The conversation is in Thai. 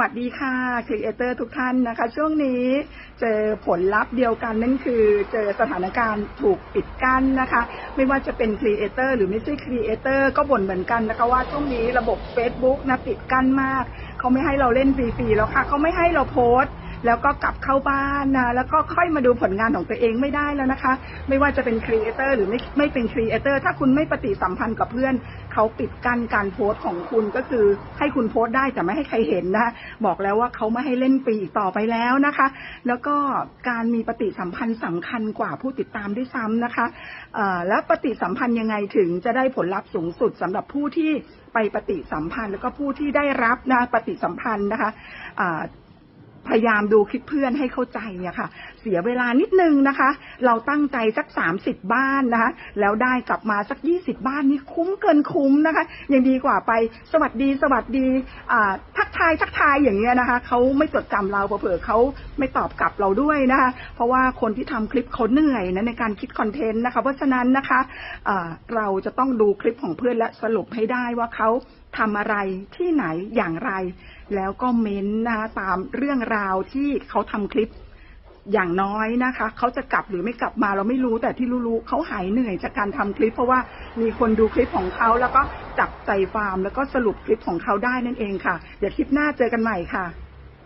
วัสดีค่ะครีเอเตอร์ทุกท่านนะคะ ช่วงนี้เจอผลลัพธ์เดียวกันนั่นคือเจอสถานการณ์ถูกปิดกั้นนะคะ ไม่ว่าจะเป็นครีเอเตอร์หรือไม่ใช่ครีเอเตอร์ก็บ่นเหมือนกันนะคะว่าช่วงนี้ระบบ Facebook นะปิดกั้นมาก เขาไม่ให้เราเล่นฟรีๆแล้วค่ะเขาไม่ให้เราโพสต์ แล้วก็กลับเข้าบ้านนะแล้วก็ค่อยมาดูผลงานของตัวเองไม่ได้แล้วนะคะ ไม่ว่าจะเป็นครีเอเตอร์หรือไม่ไม่เป็นครีเอเตอร์ถ้าคุณไม่ปฏิสัมพันธ์กับเพื่อน เขาปิดกั้นการโพสต์ของคุณก็คือให้คุณโพสต์ได้แต่ไม่ให้ใครเห็นนะคะบอกแล้วว่าเขาไม่ให้เล่นฟรีอีกต่อไปแล้วนะคะ แล้วก็การมีปฏิสัมพันธ์สำคัญกว่าผู้ติดตามด้วยซ้ำนะคะแล้วปฏิสัมพันธ์ยังไงถึงจะได้ผลลัพธ์สูงสุดสำหรับผู้ที่ไปปฏิสัมพันธ์ แล้วก็ผู้ที่ได้รับนะปฏิสัมพันธ์นะคะอ่า พยายามดูคลิปเพื่อนให้เข้าใจอะค่ะ เสียเวลานิดนึงนะคะ เราตั้งใจสัก 30 บ้านนะคะ แล้วได้กลับมาสัก 20 บ้านนี่คุ้มเกินคุ้มนะคะ ยังดีกว่าไปสวัสดีสวัสดีอ่าทักทายทักทายอย่างเงี้ยนะคะเขาไม่จดจำเราเผื่อเขาไม่ตอบกลับเราด้วยนะคะ เพราะว่าคนที่ทำคลิปเขาเหนื่อยนะในการคิดคอนเทนต์นะคะ เพราะฉะนั้นนะคะอ่าเราจะต้องดูคลิปของเพื่อนและสรุปให้ได้ว่าเขา ทำอะไรที่ไหนอย่างไร แล้วก็เม้นต์นะคะตามเรื่องราวที่เขาทำคลิปอย่างน้อยนะคะ เขาจะกลับหรือไม่กลับมาเราไม่รู้แต่ที่รู้ๆเขาหายเหนื่อยจากการทำคลิป เพราะว่ามีคนดูคลิปของเขาแล้วก็จับใจฟาร์มแล้วก็สรุปคลิปของเขาได้นั่นเองค่ะ เดี๋ยวคลิปหน้าเจอกันใหม่ค่ะ